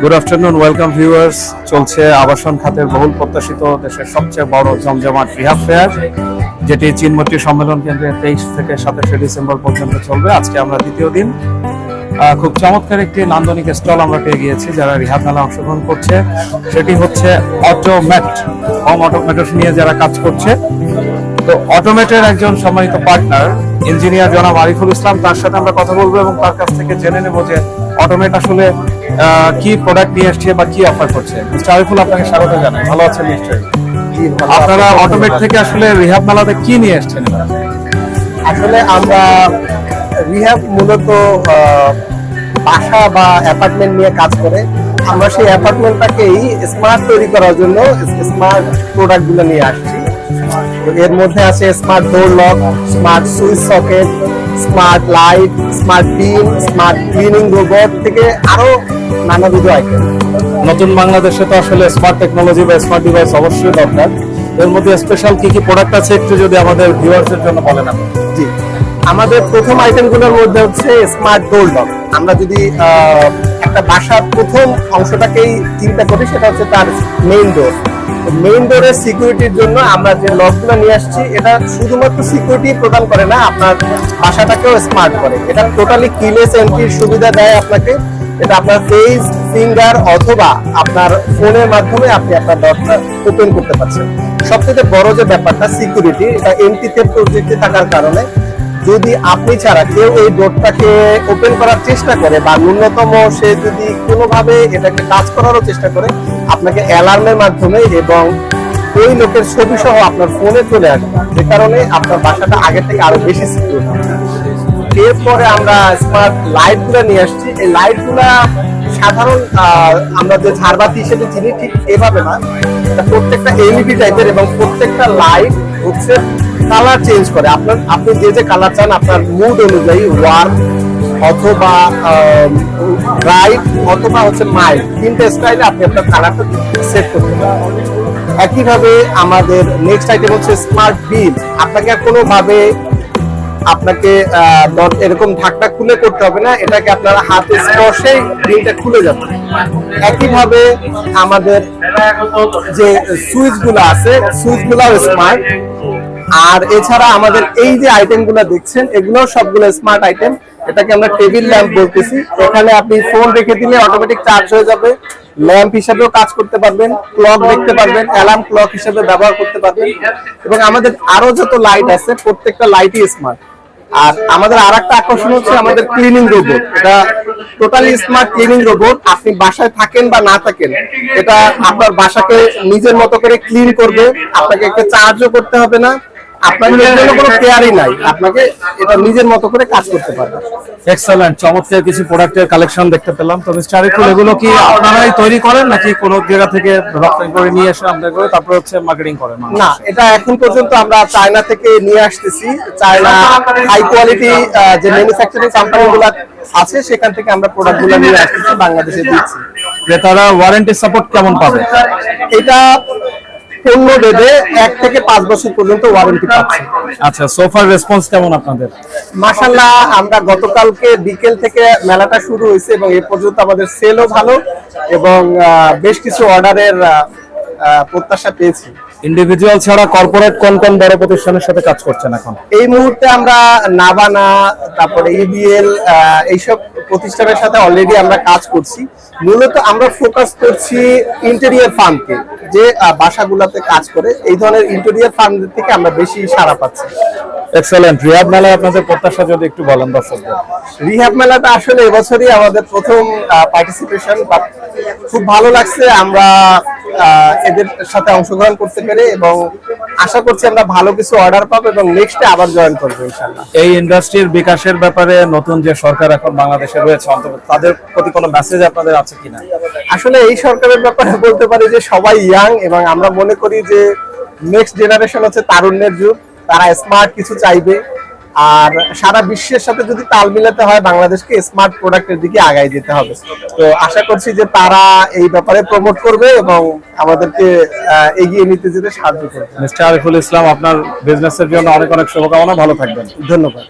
Good afternoon welcome viewers চলছে আবাসন খাতের বহুল প্রত্যাশিত দেশের সবচেয়ে বড় জমজমাট রিহাব ফেয়ার, যেটি চিনমতি সম্মেলন কেন্দ্রে তেইশ থেকে সাতাশে ডিসেম্বর পর্যন্ত চলবে। আজকে আমরা দ্বিতীয় দিন। খুব চমৎকার একটি নান্দনিক স্টল আমরা পেয়ে গিয়েছি, যারা রিহাব মেলা অংশগ্রহণ করছে। সেটি হচ্ছে অটোমেট হোম অটোমেটর নিয়ে যারা কাজ করছে। তো অটোমেটের একজন সম্মানিত পার্টনার ইঞ্জিনিয়ার জনাব আরিফুল ইসলাম, তার সাথে আমরা কথা বলব এবং তার কাছ থেকে জেনে নেব যে অটোমেট আসলে কি প্রোডাক্ট নিয়ে আসছে বা কি অফার করছে? মিস্টার আরিফুল আপনাকে স্বাগত জানাই। ভালো আছেন নিশ্চয়ই? আপনারা অটোমেট থেকে আসলে রিহাব মেলাতে কি নিয়ে এবার? আসলে আমরা রিহ্যাব মূলত বাসা বা অ্যাপার্টমেন্ট নিয়ে কাজ করে। আমরা সেই অ্যাপার্টমেন্টটাকেই স্মার্ট তৈরি করার জন্য স্মার্ট প্রোডাক্টগুলো নিয়ে আসছি। এর মধ্যে আছে smart door lock smart switch socket smart light smart beam smart cleaning robot থেকে আরও নানাবিধ আইটেম নতুন বাংলাদেশে তো আসলে স্মার্ট টেকনোলজি বা স্মার্ট ডিভাইস অবশ্যই দরকার। এর মধ্যে স্পেশাল কি কি প্রোডাক্ট আছে একটু যদি আমাদের ভিউয়ার্সের জন্য বলেন আপনি? জি। আমাদের প্রথম আইটেমগুলোর মধ্যে হচ্ছে স্মার্ট ডোর লক আমরা যদি একটা বাসার প্রথম অংশটাকেই চিন্তা করি সেটা হচ্ছে তার মেইন ডোর মেইন ডোরের সিকিউরিটির জন্য আমরা যে লকগুলো নিয়ে আসছি, এটা শুধুমাত্র সিকিউরিটি প্রদান করে না, আপনার বাসাটাকেও স্মার্ট করে। এটা টোটালি কিলেস এন্ট্রির সুবিধা দেয় আপনাকে। এটা আপনার ফেস ফিঙ্গার অথবা আপনার ফোনের মাধ্যমে আপনি আপনার ডরটা ওপেন করতে পারছেন। সবথেকে বড় যে ব্যাপারটা সিকিউরিটি এটা এমটিতে প্রযুক্তি থাকার কারণে যদি আপনি ছাড়া কেউ এই ডোরটাকে ওপেন করার চেষ্টা করে বা ন্যূনতম সে যদি কোনোভাবে এটাকে কাজ করারও চেষ্টা করে, আপনাকে অ্যালার্মের মাধ্যমে এবং ওই লোকের ছবি সহ আপনার ফোনে চলে আসবে। যে কারণে আপনার বাসাটা আগে থেকে আরও বেশি সিকিউর এরপরে আমরা স্মার্ট লাইটগুলো নিয়ে আসছি। এই লাইটগুলা সাধারণ আমরা যে ঝাড়বাতি হিসেবে চিনি ঠিক এভাবে না। প্রত্যেকটা এলইডি টাইপের এবং প্রত্যেকটা লাইট হচ্ছে কালার চেঞ্জ করে। আপনার, আপনি যে যে কালার চান, আপনার মুড অনুযায়ী ওয়ার্ম অথবা ব্রাইট অথবা হচ্ছে মাইল্ড তিনটে স্টাইলে আপনি আপনার কালারটা সেট করতে পারেন। একইভাবে আমাদের নেক্সট আইটেম হচ্ছে স্মার্ট বিল আপনাকে আর কোনোভাবে আপনাকে এরকম ঢাকটা খুলে করতে হবে না। এটাকে আপনার হাতে স্পর্শে বিলটা খুলে যাবে। একইভাবে আমাদের যে সুইচগুলো আছে সুইচগুলো স্মার্ট আর এছাড়া আমাদের এই যে আইটেমগুলো দেখছেন এগুলো সবগুলো স্মার্ট আইটেম এটাকে আমরা টেবিল ল্যাম্প বলতেছি। এখানে আপনি ফোন রেখে দিলে অটোমেটিক চার্জ হয়ে যাবে। ল্যাম্প হিসেবেও কাজ করতে পারবেন ক্লক দেখতে পারবেন অ্যালার্ম ক্লক হিসেবে ব্যবহার করতে পারবেন। এবং আমাদের আরও যত লাইট আছে, প্রত্যেকটা লাইটই স্মার্ট আর আমাদের আর একটা আকর্ষণ হচ্ছে আমাদের ক্লিনিং রোবট এটা টোটালি স্মার্ট ক্লিনিং রোবট আপনি বাসায় থাকেন বা না থাকেন, এটা আপনার বাসাকে নিজের মতো করে ক্লিন করবে। আপনাকে একটা চার্জও করতে হবে না। জন্য কোনো কেয়ারই নাই। আপনাকে এটা নিজের মতো করে কাজ করতে পারবে এক্সেলেন্ট চমৎকার কিছু প্রোডাক্টের কালেকশন দেখতে পেলাম। তো মিস্টার আরিফুল এগুলো কি আপনারাই তৈরি করেন নাকি কোনো জায়গা থেকে রপ্তানি করে নিয়ে এসে আপনাদের করে তারপর হচ্ছে মার্কেটিং করেন না এটা এখন পর্যন্ত আমরা চায়না থেকে নিয়ে আসতেছি। চায়না হাই কোয়ালিটি যে ম্যানুফ্যাকচারিং আছে সেখান থেকে আমরা নিয়ে আসতেছি বাংলাদেশে দিচ্ছি। ক্রেতারা ওয়ারেন্টি সাপোর্ট কেমন পাবে? এটা পণ্য বেঁধে এক থেকে পাঁচ বছর পর্যন্ত ওয়ারেন্টি পাচ্ছে। আচ্ছা সোফার রেসপন্স কেমন আপনাদের? মাসাল্লাহ আমরা গতকালকে বিকেল থেকে মেলাটা শুরু হয়েছে এবং এ পর্যন্ত আমাদের সেলও ভালো এবং বেশ কিছু অর্ডারের প্রত্যাশা পেয়েছি। ইন্ডিভিজুয়াল ছাড়া কর্পোরেট কোন কোন বড় প্রতিষ্ঠানের সাথে কাজ করছেন এখন। এই মুহূর্তে আমরা নাবানা তারপরে ইবিএল এইসব প্রতিষ্ঠানের সাথে অলরেডি আমরা কাজ করছি। মূলত আমরা ফোকাস করছি ইন্টেরিয়ার ফার্মকে যে বাসাগুলোতে কাজ করে। এই ধরনের ইন্টেরিয়ার ফার্ম থেকে আমরা বেশি সাড়া পাচ্ছি। এক্সেলেন্ট রিয়াদ মেলায় আপনাদের প্রত্যাশা যদি একটু বলেন দর্শকদের। রিহাব মেলাটা আসলে এবছরই আমাদের প্রথম পার্টিসিপেশন খুব ভালো লাগছে। আমরা এদের সাথে অংশগ্রহণ করতে পেরে এবং আশা করছি আমরা ভালো কিছু অর্ডার পাবো এবং নেক্সটে আবার জয়েন করব এই ইন্ডাস্ট্রির বিকাশের ব্যাপারে নতুন যে সরকার এখন বাংলাদেশে রয়েছে অন্তত তাদের প্রতি কোনো মেসেজ আপনাদের আছে কিনা? আসলে এই সরকারের ব্যাপারে বলতে পারি যে সবাই ইয়াং এবং আমরা মনে করি যে নেক্সট জেনারেশন হচ্ছে তারুণ্যের যুগ। তারা স্মার্ট কিছু চাইবে। আর সারা বিশ্বের সাথে যদি তাল মিলাতে হয় বাংলাদেশকে স্মার্ট প্রোডাক্টের দিকে আগায় যেতে হবে। তো আশা করছি যে তারা এই ব্যাপারে প্রমোট করবে এবং আমাদেরকে এগিয়ে নিতে যেতে সাহায্য করবে। মিস্টার আরিফুল ইসলাম আপনার বিজনেসের জন্য অনেক অনেক শুভকামনা। ভালো থাকবেন। ধন্যবাদ।